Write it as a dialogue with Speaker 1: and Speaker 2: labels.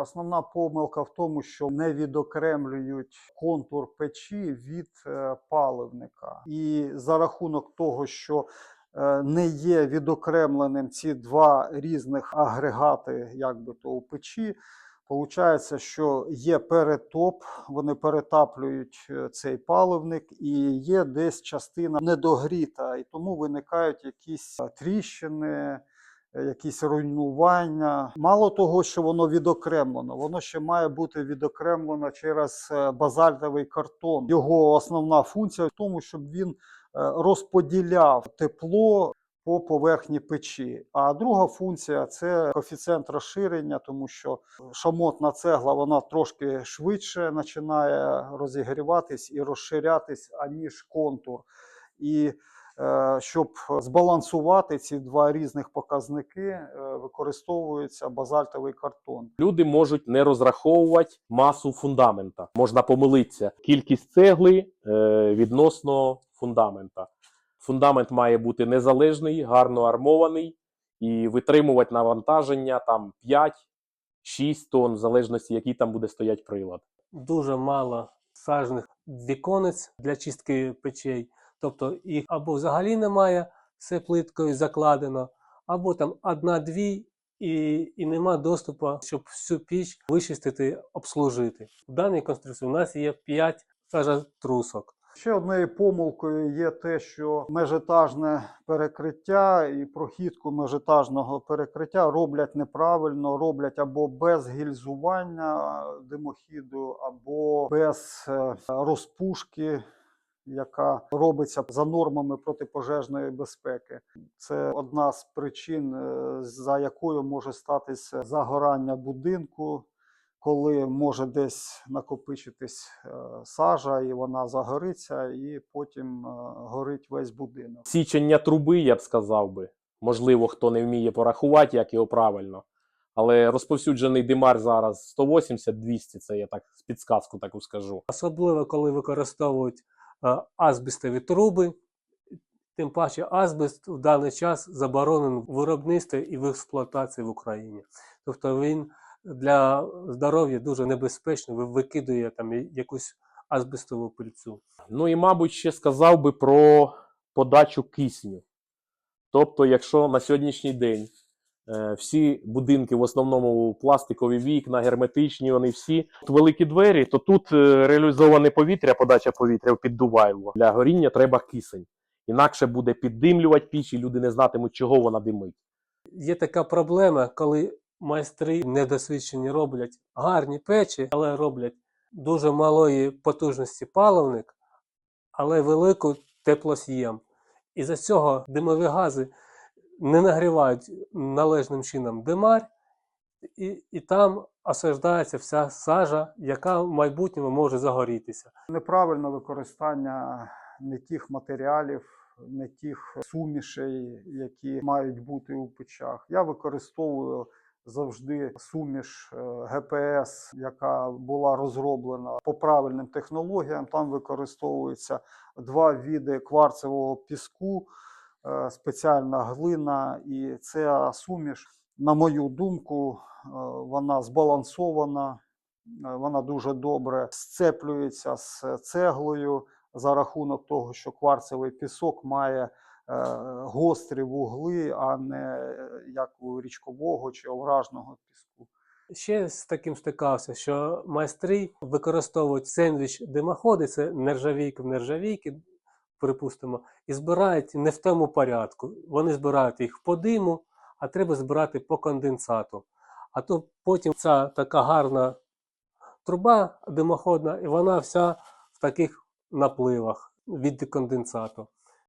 Speaker 1: Основна помилка в тому, що не відокремлюють контур печі від е, паливника. І за рахунок того, що е, не є відокремленим ці два різних агрегати, як би то у печі. Получається, що є перетоп, вони перетаплюють е, цей паливник, і є десь частина недогріта, і тому виникають якісь тріщини, якісь руйнування. Мало того, що воно відокремлено, воно ще має бути відокремлено через е, базальтовий картон. Його основна функція в тому, щоб він е, розподіляв тепло по поверхні печі. А друга функція це коефіцієнт розширення, тому що шамотна цегла вона трошки швидше починає розігріватись і розширятись, аніж контур. І е, щоб збалансувати ці два різних показники, е, використовується базальтовий картон.
Speaker 2: Люди можуть не розраховувати масу фундамента. Можна помилитися. Кількість цегли е, відносно фундамента. Фундамент має бути незалежний, гарно армований і витримувати навантаження там 5-6 тонн, в залежності, який там буде стоять прилад.
Speaker 3: дуже мало сажних віконець для чистки печей. Тобто їх або взагалі немає, все плиткою закладено, або там одна-дві, і, і нема доступу, щоб всю піч вичистити, обслужити. В даній конструкції у нас є 5 сажатрусок.
Speaker 1: Ще однією помилкою є те, що межетажне перекриття і прохідку межетажного перекриття роблять неправильно, роблять або без гільзування димохіду, або без е, розпушки, яка робиться за нормами протипожежної безпеки. Це одна з причин, е, за якою може статися загорання будинку коли може десь накопичитись е, сажа, і вона загориться, і потім е, горить весь будинок.
Speaker 2: Січення труби, я б сказав би. Можливо, хто не вміє порахувати, як його правильно. Але розповсюджений димар зараз 180-200, це я так з підсказку таку скажу.
Speaker 3: Особливо, коли використовують азбестові труби. Тим паче азбест в даний час заборонений в виробництві і в експлуатації в Україні. Тобто він для здоров'я дуже небезпечний, викидує там якусь азбестову пильцю.
Speaker 2: Ну і, мабуть, ще сказав би про подачу кисню. Тобто, якщо на сьогоднішній день е, всі будинки в основному пластикові вікна, герметичні, вони всі От великі двері, то тут е, реалізоване повітря, подача повітря в піддувайло. Для горіння треба кисень. Інакше буде піддимлювати піч, і люди не знатимуть, чого вона димить.
Speaker 3: Є така проблема, коли майстри недосвідчені роблять гарні печі, але роблять дуже малої потужності паливник, але велику теплос'єм. І за цього димові гази не нагрівають належним чином димар, і, і там осаждається вся сажа, яка в майбутньому може загорітися.
Speaker 1: Неправильне використання не тих матеріалів, не тих сумішей, які мають бути у печах. Я використовую завжди суміш е, ГПС, яка була розроблена по правильним технологіям. Там використовуються два види кварцевого піску, спеціальна глина, і ця суміш, на мою думку, е, вона збалансована, е, вона дуже добре сцеплюється з цеглою за рахунок того, що кварцевий пісок має е, гострі вугли, а не е, як у річкового чи овражного піску.
Speaker 3: Ще з таким стикався, що майстри використовують сендвіч димоходи, це нержавійки в нержавійки, припустимо, і збирають не в тому порядку. Вони збирають їх по диму, а треба збирати по конденсату. А то потім ця така гарна труба димоходна, і вона вся в таких напливах від конденсату.